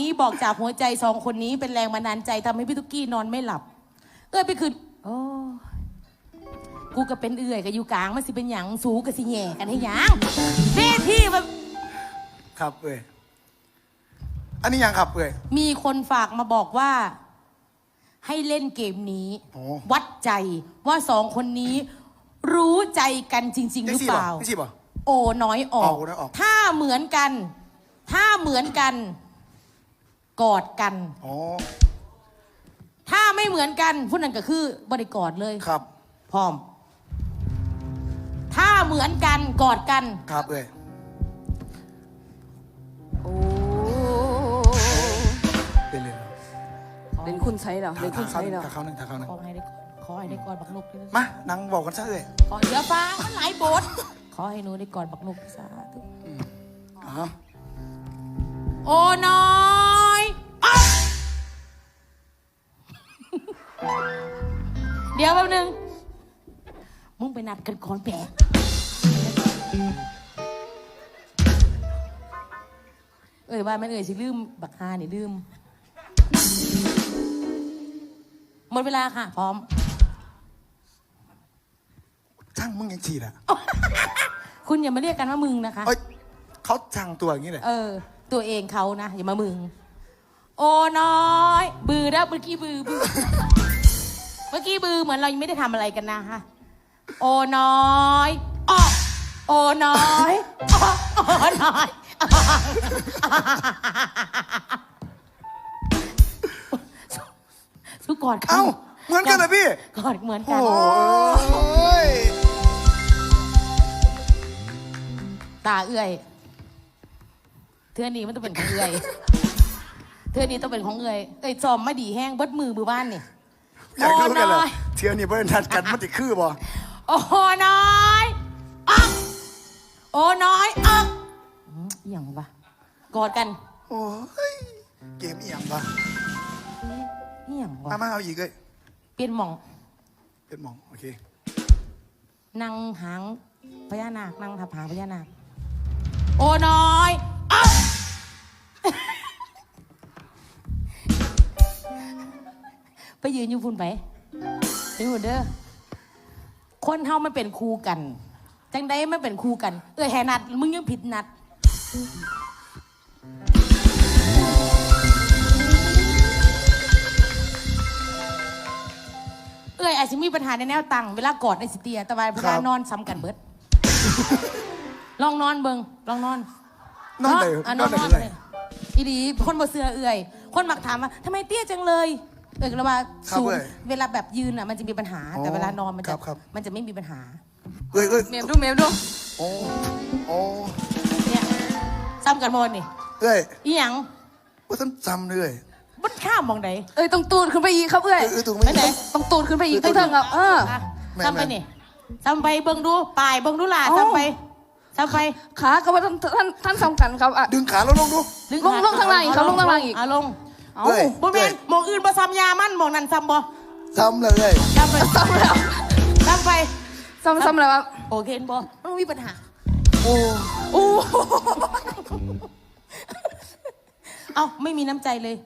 นี้บอกจากหัวใจสองคนนี้เป็นแรงบันดาลใจทำให้พี่ตุ๊กกี้นอนไม่หลับเอ้ยไปคืนโอ้กูก็เป็นเอื่อยกับอยู่กลางมันสิเป็นหยังสูกับสิแหย่กันให้หยังเท่ที่มันครับเอ้ยอันนี้ยังครับเอ้ย มีคนฝากมาบอกว่า ให้เล่นเกมนี้ โอ้ วัดใจว่าสองคนนี้ รู้ใจกันจริง ๆ หรือเปล่าไม่ใช่ป่ะโอ้น้อยออกโอ้น้อยออก ถ้าเหมือนกัน ถ้าเหมือนกัน กอดกัน อ๋อ ถ้าไม่เหมือนกันผู้นั้นก็คือบริกอดเลยครับ พร้อม ถ้าเหมือนกันกอดกัน ครับเอ้ยโอ้เป็นเลยเล่นคุณใช้เหรอเล่นคุณใช้เหรอถ้าเขาหนึ่งถ้าเขาหนึ่งขอให้ได้ขอให้ได้กอดบักนกด้วยนะมานั่งบอกกันซะเอ้ยขอเดี๋ยวฟังมันหลายบทขอให้หนูได้กอดบักนกสาธุอ๋อ โอ้น้อย เดี๋ยวแป๊บนึง มึงไปนัดกันก่อนแปะเอ้ยว่าแม่นเอ้ยสิลืม บักฮานี่ลืม หมดเวลาค่ะ พร้อม ช่างมึงยังฉีดอะคุณอย่ามาเรียกกันว่ามึงนะคะ เอ้ยเขาช่างตัวอย่างนี้เลยเออ ตัวเองเขานะ อย่ามามึง โอ้น้อย บือแล้วเมื่อกี้บือบือ เมื่อกี้บือเหมือนเรายังไม่ได้ทำอะไรกันนะคะโอ้น้อยอ้อโอ้น้อยอ้อโอ้น้อยสู้กอดกันเอ้าเหมือนกันเลยพี่ กอดเหมือนกัโอ้น ยตาเอื่อย เทือนี้มันต้องเป็นของเอื่อย เทือนี้ต้องเป็นของเอื่อย เอ้ยจอมมาดีแห้งเบิดมือมือบ้านนี่ อยากรู้กันเลโอ้น้อยยเที่ยวนี้เพื่อนนัดกันมันติคือบ่โอ้น้อยอ๊อกโอ้น้อยอ๊อกอืมอหย่างวะกอดกันโอ้ยเกมเอียงปะอหย่างวะมามาเอาอีกเลยเปลี่ยนหมอง เป็นหมองโอเคนั่งหางพญานาคนั่งทับหางพญานาคโอ้น้อย ไปยืนอยู่พุ่นไปไปอยู่เด้อคนเฮามันเป็นครูกัน จังได้ไม่เป็นครูกัน เออแหนัดมึงยังผิดนัด เอ้ยอาจจะมีปัญหาในแนวตังเวลากอดในสิเตีย แต่ว่าเวลานอนซ้ำกันเบิด ลองนอนเบิงลองนอนนอนเลยะนอนเลยนอนเลยเลยอีดีคนบ่เสือเอื่อย คนมักถามว่าทำไมเตี้ยจังเลย เออแล้วว่าครับสูงเว้ยเวลาแบบยืนอะมันจะมีปัญหา แต่อ๋อเวลานอนมันคจะรับครับ มันจะไม่มีปัญหา เอ้ยเอ้ยเมมดูเมมดูโอ้โอ้เนี่ยซ้ำกันหมดนี่เอ้ยอีหยังว่าท่านจำเลยมันข้ามมองไหนเอ้ยต้องตูนขึ้นไปอีกครับเอ้ยเออเออถูกไหมไปไหนต้องตูนขึ้นไปอีกต้องเถิงครับเออ อะแม่นซ้ำไปแม่นนี่ซ้ำไปเบิ่งดูปลายเบิ่งดูล่ะเอ้าซ้ำไปซ้ำไปขาก็ว่าท่านท่านท่านสำคัญครับอะ ดึงขาแล้วลงดูดึลงลงข้างล่างอีกครับลงข้างล่างอีก อะลง เอาเอ้ยบ่แม่นหมองอื่นบ่ซ้ำยามันหมองนั้นซ้ำบ่จำเลยซ้ำไปซ้ำแล้วซ้ำไป ซ้ำซ้ำแล้วครับโอเคบ่มันไม่มีปัญหา โอ้โอ้เอ้าไม่มีน้ำใจเลย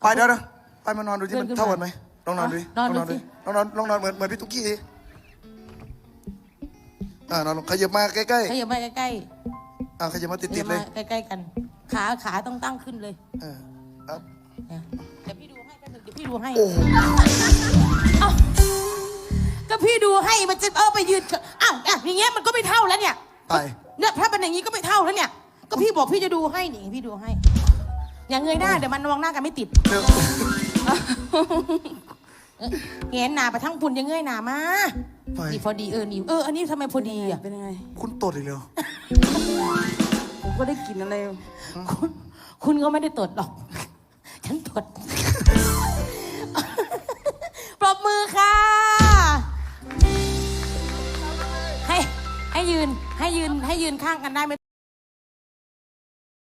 ไปเดี๋ยวเดี๋ยวไปมานอนดูที่มันเดินขึ้นมาเท่ากันไหมลองนอนดูดินอนดูลองสิลองนอนลองนอนเหมือนเหมือนพี่ตุ๊กกี้ดิอ่านอนลงขยับมาใกล้ขยับมาใกล้ๆอ่าขยับมาๆติขยัดบๆเลมายใกล้ๆกัน ขาขาต้องตั้งขึ้นเลย เออครับ เนี่ยเดี๋ยวพี่ดูให้แป๊บนึงเดี๋ยวพี่ดูให้โอ้โหเอ้าก็พี่ดูให้มันจะเออไปยืนอ้าวอะอย่างเงี้ยมันก็ไม่เท่าแล้วเนี่ยไป เนี่ยถ้าเป็นอย่างนี้ก็ไม่เท่าแล้วเนี่ย ก็พี่บอกพี่จะดูให้นี่พี่ดูให้ อย่างเงยหน้าเดี๋ยวมันมองหน้ากันไม่ติดเดี๋ยวเอ้ยเงยหน้าไปทั้งปุ่นยังเงยหน้ามาไป นี่พอดีเออนี่เอออันนี้ทำไมพอดีอะเป็นยังไง คุณตดอีกแล้วผมก็ได้กินอะไรคุณคุณก็ไม่ได้ตดหรอก ฉันตดปรบมือค่ะ ให้ให้ยืนให้ยืนให้ยืนข้างกันได้ไหม